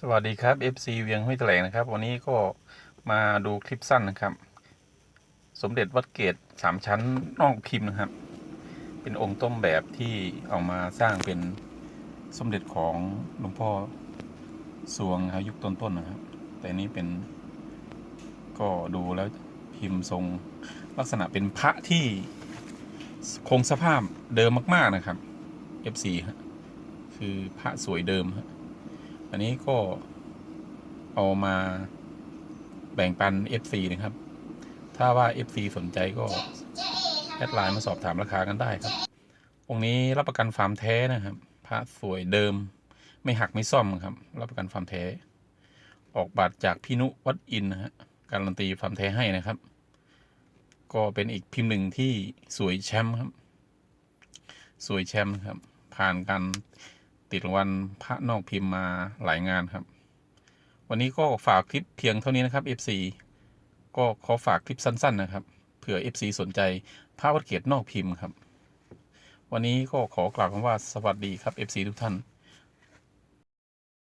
สวัสดีครับ FC เวียงห้วยแถลงนะครับ วันนี้ก็มาดูคลิปสั้นนะครับ สมเด็จวัดเกตสามชั้นนอกพิมพ์นะครับ เป็นองค์ต้มแบบที่เอามาสร้างเป็นสมเด็จของหลวงพ่อสวงครับยุคต้นๆนะครับ แต่นี้เป็นก็ดูแล้วพิมพ์ทรงลักษณะเป็นพระที่คงสภาพเดิมมาก ๆนะครับ F4 ฮะคือพระสวยเดิมฮะ อันนี้ก็เอามาแบ่งปัน FC นะครับ ถ้าว่า FC สนใจก็แอดไลน์มาสอบถามราคากันได้ครับ องค์นี้รับประกันฟาร์มแท้นะครับพระสวยเดิม ไม่หักไม่ซ่อมครับ รับประกันฟาร์มแท้ ออกบัตรจากพี่นุวัดอินนะฮะ การันตีฟาร์มแท้ให้นะครับ ก็เป็นอีกพิมพ์หนึ่งที่สวยแชมป์ครับ สวยแชมป์ครับ ผ่านการ ติดรางวัลพระนอกพิมพ์มาหลายงานครับ วันนี้ก็ฝากคลิปเพียงเท่านี้นะครับ FC ก็ขอฝากคลิปสั้น ๆ นะครับ เผื่อ FC สนใจพระวัดเกียรตินอกพิมพ์ครับ วันนี้ก็ขอกล่าวคำว่าสวัสดีครับ FC ทุกท่าน